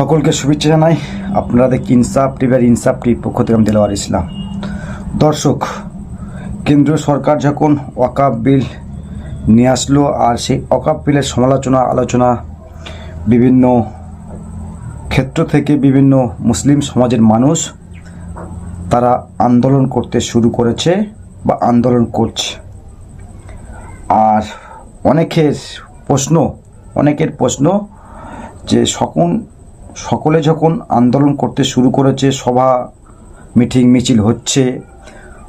সকলকে শুভেচ্ছা জানাই। আপনারা দেখি ইনসাফ টিভির ইনসাফ টিভির পক্ষ থেকে আমি ইসলাম। দর্শক, কেন্দ্রীয় সরকার যখন ওয়াকাব বিল নিয়ে আসলো আর সেই ওয়াকাব বিলের সমালোচনা, আলোচনা বিভিন্ন ক্ষেত্র থেকে বিভিন্ন মুসলিম সমাজের মানুষ তারা আন্দোলন করতে শুরু করেছে বা আন্দোলন করছে। আর অনেকের প্রশ্ন অনেকের প্রশ্ন যে সকন সকলে যখন আন্দোলন করতে শুরু করেছে, সভা, মিটিং, মিছিল হচ্ছে,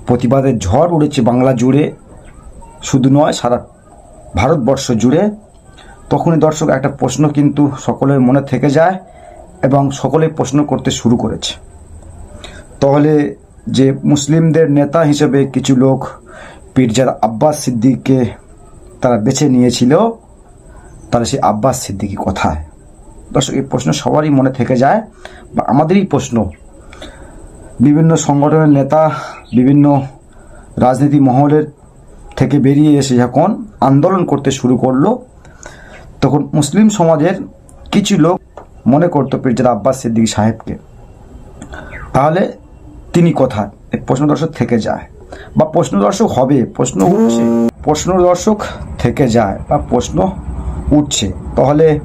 প্রতিবাদের ঝড় উড়েছে বাংলা জুড়ে, শুধু নয়, সারা ভারতবর্ষ জুড়ে, তখনই দর্শক একটা প্রশ্ন কিন্তু সকলের মনে থেকে যায় এবং সকলে প্রশ্ন করতে শুরু করেছে। তাহলে যে মুসলিমদের নেতা হিসেবে কিছু লোক পীরজাদ আব্বাস সিদ্দিককে তারা বেছে নিয়েছিল, তাহলে সেই আব্বাস সিদ্দিকি কোথায়? দর্শক এই প্রশ্ন সবারই মনে থেকে যায় বা আমাদেরই প্রশ্ন। বিভিন্ন সংগঠনের নেতা, বিভিন্ন রাজনীতি মহলের থেকে বেরিয়ে এসে যখন আন্দোলন করতে শুরু করল, তখন মুসলিম সমাজের কিছু লোক মনে করতো পীরজাদা আব্বাস সিদ্দিক সাহেবকে। তাহলে তিনি কোথায়? প্রশ্ন দর্শক থেকে যায়। বা প্রশ্ন দর্শক হবে, প্রশ্ন উঠছে। প্রশ্ন দর্শক থেকে যায় বা প্রশ্ন উঠছে। তাহলে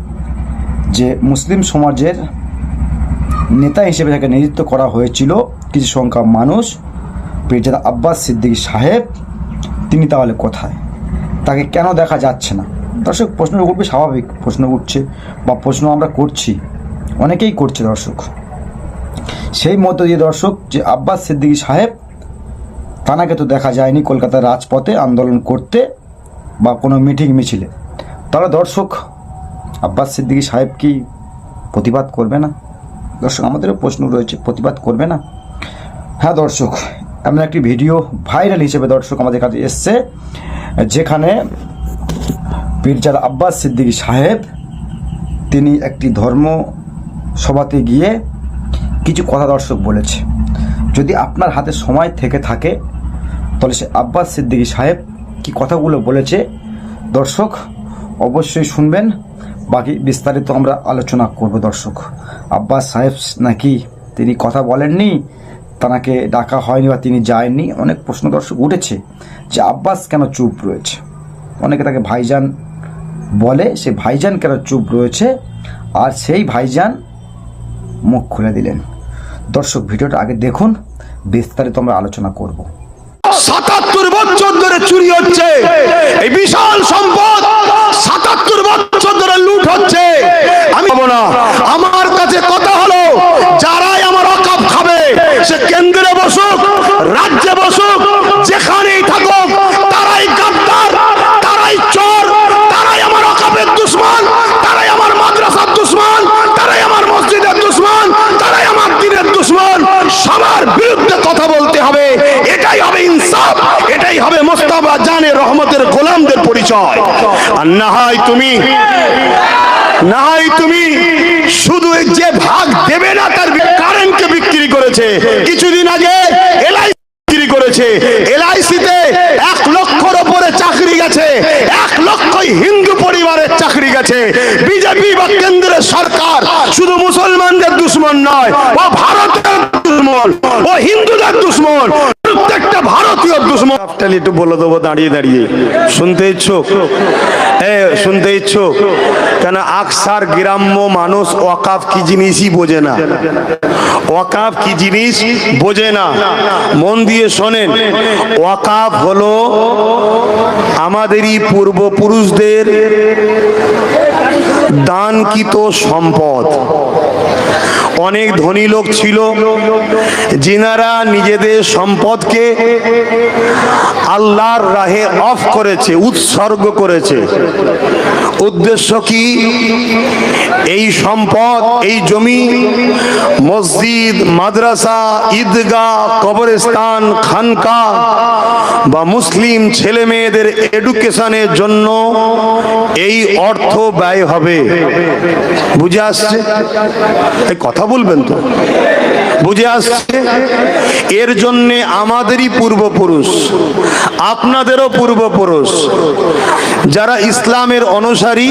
যে মুসলিম সমাজের নেতা হিসেবে তাকে নিযুক্ত করা হয়েছিল কিছু সংখ্যক মানুষ, পীরজাদা আব্বাস সিদ্দিকী সাহেব, তিনি তাহলে কোথায়? তাকে কেন দেখা যাচ্ছে না? দর্শক, প্রশ্ন উঠবে স্বাভাবিক, প্রশ্ন উঠছে বা প্রশ্ন আমরা করছি। অনেকেই করছে দর্শক। সেই মধ্য দিয়ে দর্শক, যে আব্বাস সিদ্দিকী সাহেব, তানাকে তো দেখা যায়নি কলকাতার রাজপথে আন্দোলন করতে বা কোনো মিটিং মিছিলে। তাহলে দর্শক আব্বাস সিদ্দিকী সাহেব কি প্রতিবাদ করবে না? দর্শক, আমাদেরও প্রশ্ন রয়েছে, প্রতিবাদ করবে না? হ্যাঁ দর্শক, এমন একটি ভিডিও ভাইরাল হিসেবে দর্শক আমাদের কাছে এসছে, যেখানে পীরজাদা আব্বাস সিদ্দিকী সাহেব, তিনি একটি ধর্ম সভাতে গিয়ে কিছু কথা দর্শক বলেছে। যদি আপনার হাতে সময় থেকে থাকে, তাহলে সে আব্বাস সিদ্দিকী সাহেব কি কথাগুলো বলেছে? দর্শক, অবশ্যই শুনবেন। বাকি বিস্তারিত আমরা আলোচনা করব, দর্শক। আব্বাস সাহেব নাকি তিনি কথা বলেননি, তাকে ডাকা হয়নি বা তিনি যায়নি, অনেক প্রশ্ন দর্শক উঠেছে যে আব্বাস কেন চুপ রয়েছে। অনেকে তাকে ভাইজান বলে, সে ভাইজান কেন চুপ রয়েছে? আর সেই ভাইজান মুখ খুলে দিলেন। দর্শক, ভিডিওটা আগে দেখুন, বিস্তারিত আমরা আলোচনা করব। সাতাত্তর বছর ধরে চুরি হচ্ছে। এই বিশাল সম্পদ সাতাত্তর বছর ধরে লুট হচ্ছে। আমি না। আমার কাছে কথা হলো, যারাই আমার অকাপ খাবে, সে কেন্দ্রে বসুক, রাজ্যে বসুক যেখানেই থাকুক তারাই গাদ্দার তারাই চোর তারাই আমার অকাপের দুশ্মন তারাই আমার মাদ্রাসার দুশ্মন তারাই আমার মসজিদের দুশ্মন তারাই আমার দিনের দুশ্মন সবার বিরুদ্ধে কথা বলতে হবে এটাই হবে ইনসাফ এটাই হবে মোস্তাফা জানে রহমতের গোলামদের পরিচয় আর তুমি। না তুমি। শুধু যে ভাগ দেবে না, তার কারেন্টকে বিক্রি করেছে। কিছুদিন আগে এলআই বিক্রি করেছে। এলআইসিতে এক লক্ষর ওপরে চাকরি গেছে। এক লক্ষই হিন্দু পরিবারের চাকরি গেছে। বিজেপি বা কেন্দ্রের সরকার শুধু মুসলমানদের দুশ্মন নয়, ও ভারতের দুশ্মন, ও হিন্দুদের দুশ্মন। প্রত্যেকটা ভারতীয় দুশ্মন একটু বলে দেবো, দাঁড়িয়ে দাঁড়িয়ে। শুনতে ইচ্ছুক? এ, শুনতে ইচ্ছুক? কেন আকসার গ্রাম্য মানুষ ওয়াকাফ কি জিনিসই বোঝে না? ওয়াকাফ কি জিনিস বোঝে না? মন দিয়ে শোনেন, ওয়াকাফ হলো আমাদেরই পূর্বপুরুষদের দানকৃত সম্পদ। অনেক ধনী লোক ছিল। যিনারা নিজেদের সম্পদকে আল্লাহর রাহে অফ করেছে, উৎসর্গ করেছে। উদ্দেশ্য কি? এই সম্পদ, এই জমি, মসজিদ, মাদ্রাসা, ঈদগাহ, কবরস্থান, খানকা বা মুসলিম ছেলে মেয়েদের এডুকেশনের জন্য এই অর্থ ব্যয় হবে। বুঝে আসছে? কথা বলবেন তো। বুঝে আসছে? এর জন্য আমাদেরই পূর্বপুরুষ, আপনাদেরও পূর্বপুরুষ। যারা ইসলামের অনুসারী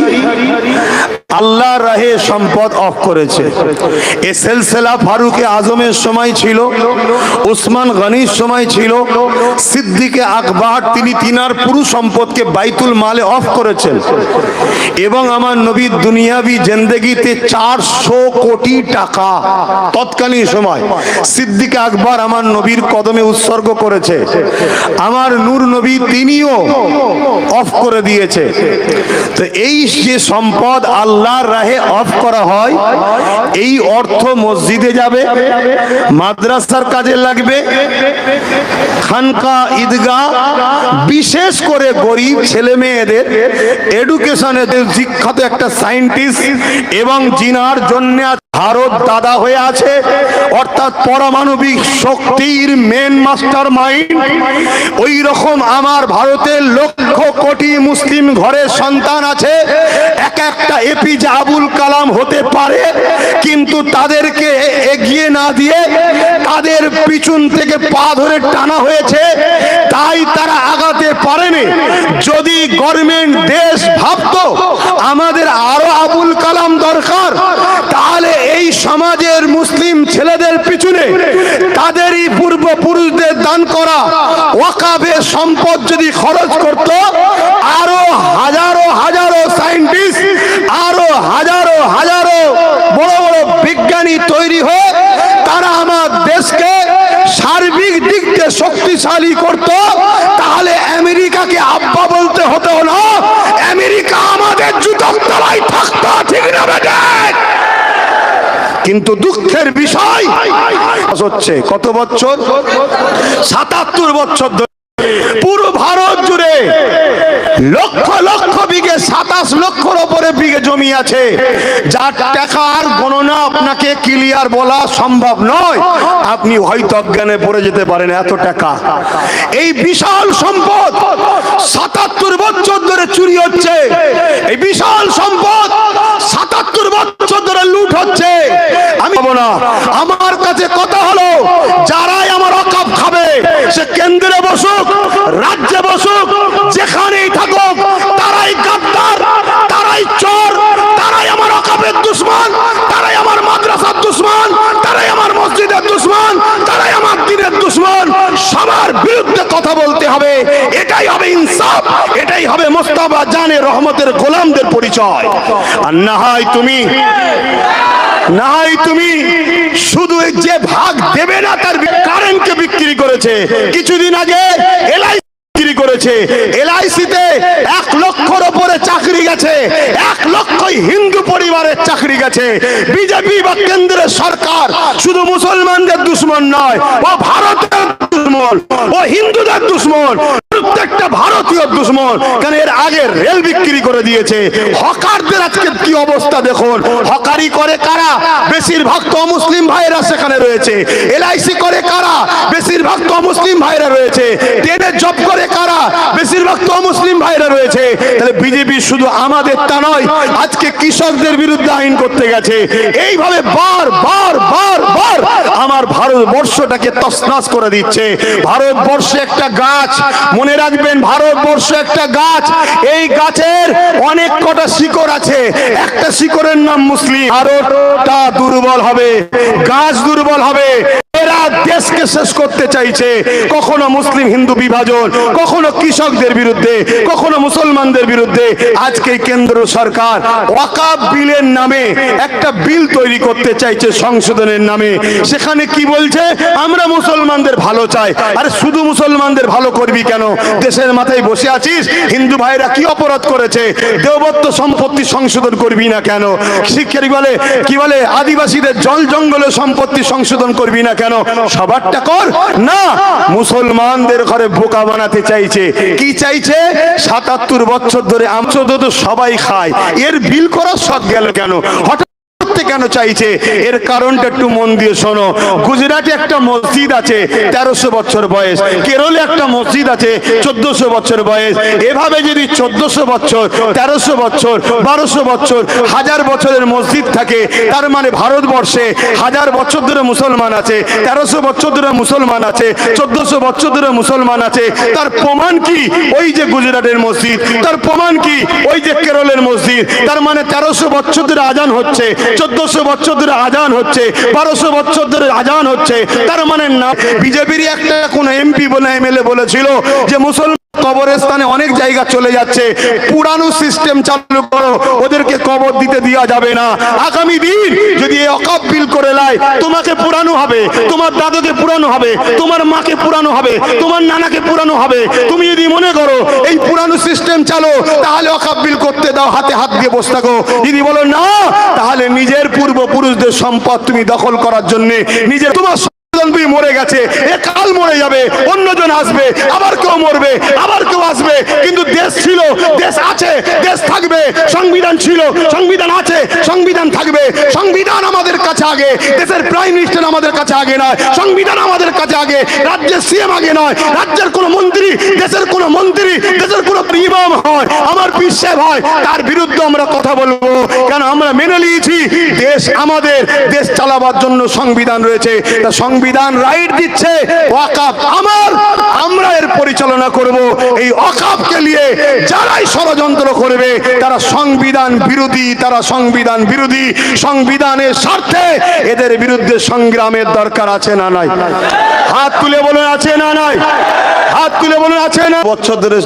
আল্লাহ রাহে সম্পদ অফ করেছে। এ সেলসেলা ফারুকে আজমের সময় ছিল, উসমান গনির সময় ছিল, সিদ্দিকে আকবর তিনি তিনার পুরো সম্পদকে বাইতুল মালে অফ করেছেন। এবং আমার নবী দুনিয়াবি জেন্দেগিতে চারশো কোটি টাকা তৎকালীন সময় সিদ্দিকে আকবর আমার নবীর কদমে উৎসর্গ করেছে। আমার নূর নবী তিনিও অফ করে দিয়েছে। তো এই যে সম্পদ আল্লাহর রাহে অফ করা হয়, এই অর্থ মসজিদে যাবে, মাদ্রাসার কাজে লাগবে, খানকা ঈদগাহ, বিশেষ করে গরিব ছেলে মেয়েদের এডুকেশনে শিক্ষাত একটা সায়েন্টিস্ট এবং জিনার জন্য ভারত দাদা হয়ে আছে, অর্থাৎ পারমাণবিক শক্তির মেন মাস্টার মাইন্ড ওই রকম আমার ভারতের লক্ষ কোটি মুসলিম ঘরের সন্তান আছে, এক একটা এপিজে আবুল কালাম হতে পারে, কিন্তু তাদেরকে এগিয়ে না দিয়ে তাদের পিছন থেকে পা ধরে টানা হয়েছে, তাই তারা আগাতে পারেনি। যদি গভর্নমেন্ট দেশ ভাবতো, আমাদের আরও আবুল কালাম দরকার, তাহলে এই সমাজের মুসলিম ছেলেদের পিছনে তাদেরই পূর্বপুরুষদের দান করা ওয়াকাবে সম্পদ যদি খরচ করত আরও হাজারো হাজারো সায়েন্টিস্ট আরও হাজারো হাজারো বড় বড় বিজ্ঞানী তৈরি হয়ে তারা আমার দেশকে সার্বিক দিক দিয়ে শক্তিশালী করত। তাহলে আমেরিকাকে আব্বা বলতে হতো না, আমেরিকা আমাদের জুতোর তলায় থাকতো, ঠিক না কিন্তু দুঃখের বিষয় হচ্ছে কত বছর? সাতাত্তর বছর পুরো ভারত জুড়ে লক্ষ লক্ষ বিঘে, সাতাশ লক্ষর ওপরে বিঘে জমি আছে। যার টাকার গণনা আপনাকে ক্লিয়ার বলা সম্ভব নয়। আপনি হয়তো অজ্ঞানে পড়ে যেতে পারেন, এত টাকা। এই বিশাল সম্পদ সাতাত্তর বছর ধরে চুরি হচ্ছে। এই বিশাল সম্পদ সাতাত্তর বছর ধরে লুট হচ্ছে। আমি না, আমার কাছে কথা হলো, যারাই আমার অকাপ খাবে সে কেন্দ্রে বসুক, রাজ্যে বসুক, যেখানেই থাকুক, তারাই গাদ্দার, তারাই চোর, তারাই আমার অকাপের দুশ্মন, তারাই আমার মাদ্রাসার দুশ্মন, তারাই আমার মসজিদের দুশ্মন, তারাই আমার দিনের দুশ্মন। সবার বিরুদ্ধে কথা বলতে হবে। এটাই হবে ইনসাফ, এটাই হবে মোস্তাফা জানে রহমতের গোলামদের পরিচয়। আর না হয় তুমি নাই তুমি, শুধু যে ভাগ দেবে না তার কারেন্টকে বিক্রি করেছে। কিছুদিন আগে এলআই বিক্রি করেছে। এলআইসিতে এক লক্ষর ওপরে চাকরি গেছে। এক লক্ষই হিন্দু পরিবারের চাকরি গেছে। বিজেপি বা কেন্দ্রের সরকার শুধু মুসলমানদের দুশ্মন নয়, ও ভারতের দুশ্মন, ও হিন্দুদের দুশ্মন, প্রত্যেকটা ভারতীয় দুশ্মন। কেন এর আগে রেল বিক্রি করে দিয়েছে। হকারদের আজকে কি অবস্থা দেখুন। হকারি করে কারা? বেশিরভাগ তো মুসলিম ভাইরা সেখানে রয়েছে। এলআইসি করে কারা? মুসলিম ভাইরা রয়েছে। ট্রেনে জব করে কারা? বেশিরভাগ তো মুসলিম ভাইরা রয়েছে। তাহলে বিজেপি শুধু আমাদের তা নয়, আজকে কৃষকদের বিরুদ্ধে আইন করতে গেছে। এইভাবে বার বার বার বার আমার ভারতবর্ষটাকে তসনাস করে দিচ্ছে। ভারতবর্ষে একটা গাছ, মনে রাখবেন, ভারতবর্ষ একটা গাছ। এই গাছের অনেক কটা শিকড় আছে। একটা শিকড়ের নাম মুসলিম। ভারতটা দুর্বল হবে, গাছ দুর্বল হবে। এরা দেশকে শেষ করতে চাইছে। কখনো মুসলিম হিন্দু বিভাজন, কখনো কৃষকদের বিরুদ্ধে, কখনো মুসলমানদের বিরুদ্ধে। আজকে কেন্দ্র সরকার ওয়াকাব বিলের নামে একটা বিল তৈরি করতে চাইছে সংশোধনের নামে। সেখানে কি বলছে? আমরা মুসলমানদের ভালো চাই। আরে শুধু মুসলমানদের ভালো করবি কেন? দেশের মাথায় বসে আছিস? হিন্দু ভাইরা কি অপরাধ করেছে? দেবত্ব সম্পত্তি সংশোধন করবি না কেন? শিক্ষারি বলে, কি বলে? আদিবাসীদের জল জঙ্গলের সম্পত্তি সংশোধন করবি না কেন? সবারটা কর। না, মুসলমানদের ঘরে বোকা বানাতে চাইছে। কি চাইছে? সাতাত্তর বছর ধরে তো সবাই খায়। এর বিল করার শখ গেল কেন? হঠাৎ কেন চাইছে? এর কারণটা একটু মন দিয়ে শোনো। গুজরাটে একটা মসজিদ আছে, তেরোশো বছর বয়স। কেরলে একটা মসজিদ আছে, চোদ্দশো বছর বয়স। এভাবে যদি চোদ্দশো বছর, তেরোশো বছর, বারোশো বছর, হাজার বছরের মসজিদ থাকে, তার মানে ভারতবর্ষে হাজার বছর ধরে মুসলমান আছে, তেরোশো বছর ধরে মুসলমান আছে, চোদ্দশো বছর ধরে মুসলমান আছে, তার প্রমাণ কি? ওই যে গুজরাটের মসজিদ, তার প্রমাণ কি? ওই যে কেরলের মসজিদ, তার মানে তেরোশো বছর ধরে আজান হচ্ছে চোদ্দশো বছর ধরে আজান হচ্ছে, বারোশো বছর ধরে আজান হচ্ছে, তার মানে না বিজেপির একটা কোন এমপি বলে এমএলএ বলেছিল যে মুসলমান কবরস্থানে অনেক জায়গা চলে যাচ্ছে। পুরানো সিস্টেম চালু করো, ওদেরকে কবর দিতে দেওয়া যাবে না। আগামী দিন যদি এই অকাপ বিল করে লাই তোমাকে পুরানো হবে, তোমার দাদুকে পুরানো হবে, তোমার মাকে পুরানো হবে, তোমার নানাকে পুরানো হবে। তুমি যদি মনে করো, এই পুরানো সিস্টেম চালো, তাহলে অকাপ বিল করতে দাও, হাতে হাত দিয়ে বসে থাকো। যদি বলো না, তাহলে নিজের পূর্বপুরুষদের সম্পদ তুমি দখল করার জন্য নিজের তোমার তুমি মরে গেছে। এ কাল মরে যাবে, অন্যজন আসবে, আবার কেউ মরবে, আবার কেউ আসবে। কিন্তু দেশ ছিল, দেশ আছে, দেশ থাকবে, সংবিধান ছিল, সংবিধান আছে, সংবিধান থাকবে। সংবিধান আমাদের কাছে আগে, দেশের প্রাইম মিনিস্টার আমাদের কাছে আগে নয়, সংবিধান আমাদের কাছে আগে, রাজ্যের সিএম আগে নয়, রাজ্যের কোন মন্ত্রী, দেশের কোনো মন্ত্রী, দেশের কোনো ইমাম হয়, আমার বিশ্বাস হয়, তার বিরুদ্ধে আমরা কথা বলব। কেন আমরা মেনে নিয়েছি, দেশ আমাদের, দেশ চালাবার জন্য সংবিধান রয়েছে। তা সংবিধান রাইট দিচ্ছে। ওয়াকাফ আমার, আমরা এর পরিচালনা করব। এই ওয়াকাফকে নিয়ে যারাই ষড়যন্ত্র করবে, তারা সংবিধান বিরোধী, তারা সংবিধান বিরোধী। সংবিধানের স্বার্থে এদের বিরুদ্ধে সংগ্রামের দরকার আছে না নাই? হাত তুলে বলুন, আছে না নাই? হাত তুলে বলুন, আছে না? বছর ধরে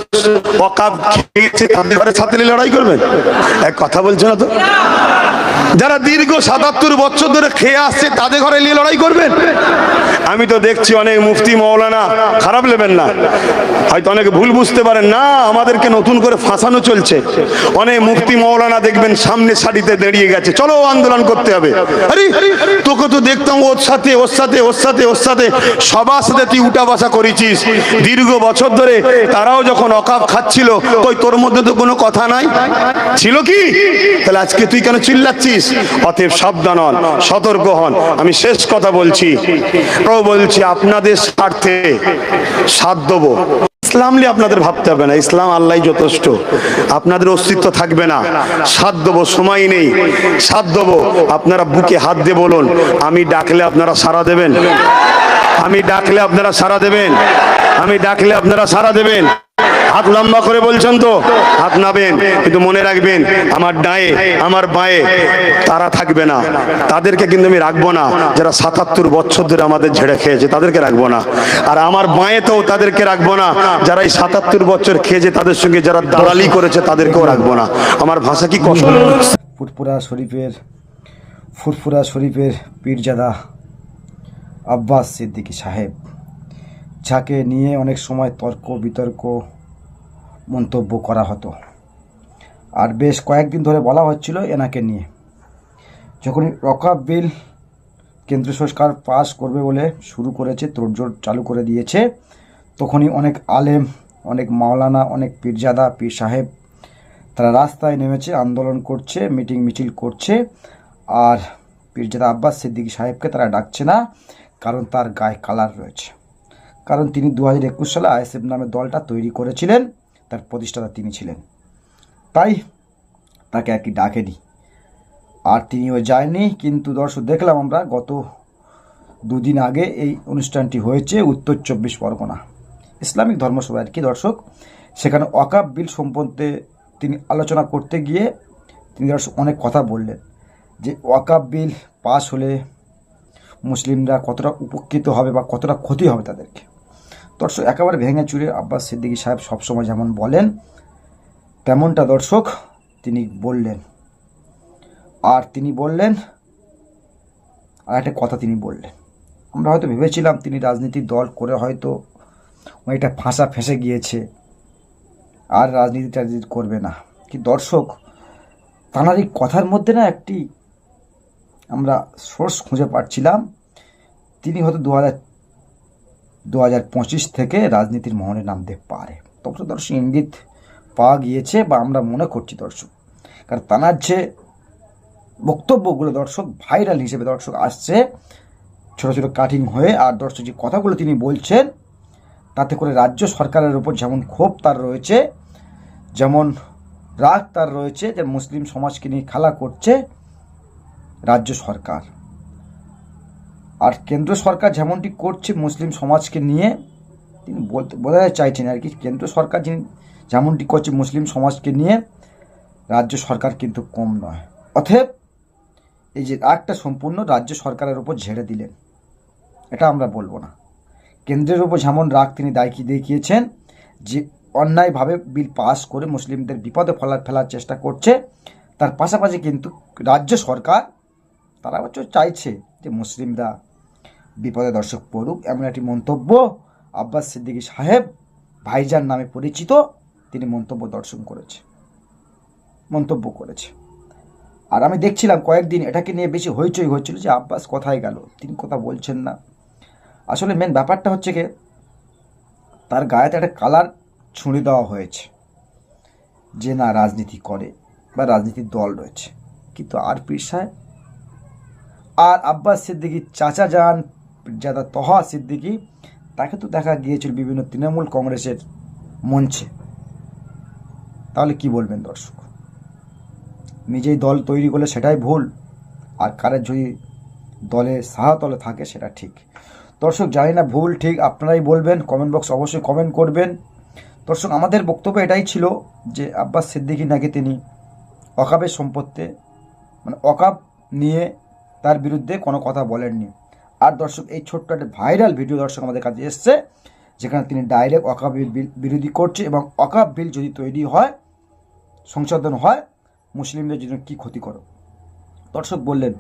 ওয়াকাফ খেয়েছে তাদের সাথে লড়াই করবেন? এক কথা বলছে না তো? যারা দীর্ঘ সাতাত্তর বছর ধরে খেয়ে আসছে, তাদের ঘরে নিয়ে লড়াই করবেন? আমি তো দেখছি অনেক মুফতি মৌলানা খারাপ নেবেন না। হয়তো অনেকে ভুল বুঝতে পারেন, না, আমাদেরকে নতুন করে ফাঁসানো চলছে। অনেক মুফতি মৌলানা দেখবেন সামনে সারিতে দাঁড়িয়ে গেছে। চলো, আন্দোলন করতে হবে। আরে, তোকে তো দেখতাম ওর সাথে ওর সাথে ওর সাথে ওর সাথে। সবার সাথে তুই উঠা বসা করেছিস। দীর্ঘ বছর ধরে তারাও যখন অকাপ খাচ্ছিল, কই তোর মধ্যে তো কোনো কথা নাই? ছিল কি? তাহলে আজকে তুই কেন চিল্লাচ্ছিস? অতএব সাবধান হন, সতর্ক হন। আমি শেষ কথা বলছি। বলছি, আপনাদের স্বার্থে সাথ দেবো। ইসলাম নিয়ে আপনাদের ভাবতে হবে না। ইসলাম আল্লাহ যথেষ্ট। আপনাদের অস্তিত্ব থাকবে না। সাথ দেবো, সময় নেই। সাথ দেবো। আপনারা বুকে হাত দিয়ে বলুন, আমি ডাকলে আপনারা সাড়া দেবেন? আমি ডাকলে আপনারা সাড়া দেবেন? আমি ডাকলে আপনারা সাড়া দেবেন? হাত লম্বা করে বলছেন তো, হাত নাবেন, কিন্তু মনে রাখবেন, আমার ডায়ে আমার বায়ে তারা থাকবে না। তাদেরকে কিন্তু আমি রাখব না। যারা সাতাত্তর বছর ধরে আমাদের ঝেড়ে খেয়েছে, তাদেরকে রাখব না। আর আমার বাঁয়েতেও তাদেরকে রাখব না। যারা এই সাতাত্তর বছর খেয়েছে, তাদের সঙ্গে যারা দালালি করেছে, তাদেরকেও রাখব না। আমার ভাষা কি কষ্ট? ফুটপুরা শরীফের, ফুরফুরা শরীফের পীরজাদা আব্বাস সিদ্দিকী সাহেব, যাকে নিয়ে অনেক সময় তর্ক বিতর্ক মন্তব্য করা হতো। আর বেশ কয়েকদিন ধরে বলা হচ্ছিল এনাকে নিয়ে। যখনই রকাব বিল কেন্দ্র সরকার পাস করবে বলে শুরু করেছে, তোড়জোড় চালু করে দিয়েছে, তখনই অনেক আলেম, অনেক মাওলানা, অনেক পীরজাদা, পীর সাহেব তারা রাস্তায় নেমেছে, আন্দোলন করছে, মিটিং মিছিল করছে, আর পীরজাদা আব্বাস সিদ্দিক সাহেবকে তারা ডাকছে না, কারণ তার গায়ে কালার রয়েছে। কারণ তিনি দু হাজার একুশ সালে আইএসএফ নামে দলটা তৈরি করেছিলেন তার প্রতিষ্ঠাতা তিনি ছিলেন। তাই তাকে আর কি ডাকেনি। আর তিনিও যায়নি, কিন্তু দর্শক দেখলাম আমরা গত দুদিন আগে এই অনুষ্ঠানটি হয়েছে উত্তর চব্বিশ পরগনা। ইসলামিক ধর্মসভা আর কি দর্শক। সেখানে ওয়াকাব বিল সম্পর্কে তিনি আলোচনা করতে গিয়ে তিনি দর্শক অনেক কথা বললেন যে ওয়াকাব বিল পাস হলে মুসলিমরা কতটা উপকৃত হবে বা কতটা ক্ষতি হবে তাদেরকে। দর্শক, একেবারে ভেঙে চুরে আব্বাস সিদ্দিকী সাহেব সবসময় যেমন বলেন, তেমনটা দর্শক তিনি বললেন। আর তিনি বললেন, আর একটা কথা তিনি বললেন। আমরা হয়তো ভেবেছিলাম তিনি রাজনীতির দল করে হয়তো অনেকটা ফাঁসা ফেঁসে গিয়েছে, আর রাজনীতি টাজনীতি করবে না। কি দর্শক, তাঁর এই কথার মধ্যে না একটি আমরা সোর্স খুঁজে পাচ্ছিলাম। তিনি হয়তো দু হাজার দু হাজার পঁচিশ থেকে রাজনীতির মহলে নামতে পারে। তবে দর্শক ইঙ্গিত পাওয়া গিয়েছে বা আমরা মনে করছি দর্শক। কারণ তানার যে বক্তব্যগুলো দর্শক, ভাইরাল হিসেবে দর্শক আসছে, ছোট ছোট কাটিং হয়ে, আর দর্শক যে কথাগুলো তিনি বলছেন, তাতে করে রাজ্য সরকারের উপর যেমন ক্ষোভ তার রয়েছে, যেমন রাগ তার রয়েছে যে মুসলিম সমাজকে নিয়ে খেলা করছে রাজ্য সরকার। আর কেন্দ্র সরকার যেমনটি করছে মুসলিম সমাজকে নিয়ে, তিনি বলতে, বোঝাতে চাইছেন আর কি, কেন্দ্র সরকার যিনি যেমনটি করছে মুসলিম সমাজকে নিয়ে, রাজ্য সরকার কিন্তু কম নয়। অতএব, এই যে রাগটা সম্পূর্ণ রাজ্য সরকারের উপর ঝেড়ে দিলেন, এটা আমরা বলব না। কেন্দ্রের উপর যেমন রাগ তিনি দায়ী দেখিয়েছেন, যে অন্যায়ভাবে বিল পাস করে মুসলিমদের বিপদে ফেলা ফেলার চেষ্টা করছে, তার পাশাপাশি কিন্তু রাজ্য সরকার, তারা চাইছে যে মুসলিমরা বিপদে দর্শক পড়ুক, এমন একটি মন্তব্য আব্বাস সিদ্দিকী সাহেব ভাইজান নামে পরিচিত তিনি মন্তব্য দর্শন করেছে, মন্তব্য করেছে। আর আমি দেখছিলাম কয়েকদিন এটাকে নিয়ে বেশি হইচই হচ্ছিল যে আব্বাস কোথায় গেল, তিনি কথা বলছেন না। আসলে মেন ব্যাপারটা হচ্ছে কি, তার গায়েতে একটা কালার ছুঁড়ে দেওয়া হয়েছে যে না রাজনীতি করে বা রাজনীতির দল রয়েছে। কিন্তু আর পীর সাহেব, আর আব্বাস সিদ্দিকী চাচা যান যাদা তহা সিদ্দিকী, তাকে তো দেখা গিয়েছিল বিভিন্ন তৃণমূল কংগ্রেসের মঞ্চে। তাহলে কি বলবেন দর্শক? নিজেই দল তৈরি করলে সেটাই ভুল, আর কারের যদি দলে সাহাতলে থাকে সেটা ঠিক। দর্শক, জানি না ভুল ঠিক, আপনারাই বলবেন কমেন্ট বক্স অবশ্যই কমেন্ট করবেন। দর্শক, আমাদের বক্তব্য এটাই ছিল যে আব্বাস সিদ্দিকি নাকি তিনি অকাবের সম্পত্তি মানে অকাব নিয়ে তার বিরুদ্ধে কোনো কথা বলেননি। আর দর্শক, এই ছোট্ট একটা ভাইরাল ভিডিও দর্শক আমাদের কাছে এসছে, যেখানে তিনি ডাইরেক্ট অকাব বিল বিরোধী করছে এবং অকাব বিল যদি তৈরি হয়, সংশোধন হয়, মুসলিমদের জন্য কী ক্ষতি করো দর্শক বললেন,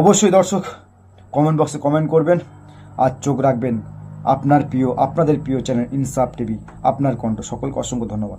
অবশ্যই দর্শক কমেন্ট বক্সে কমেন্ট করবেন আর চোখ রাখবেন আপনার প্রিয়, আপনাদের প্রিয় চ্যানেল ইনসাফ টিভি, আপনার কণ্ঠ। সকলকে অসংখ্য ধন্যবাদ।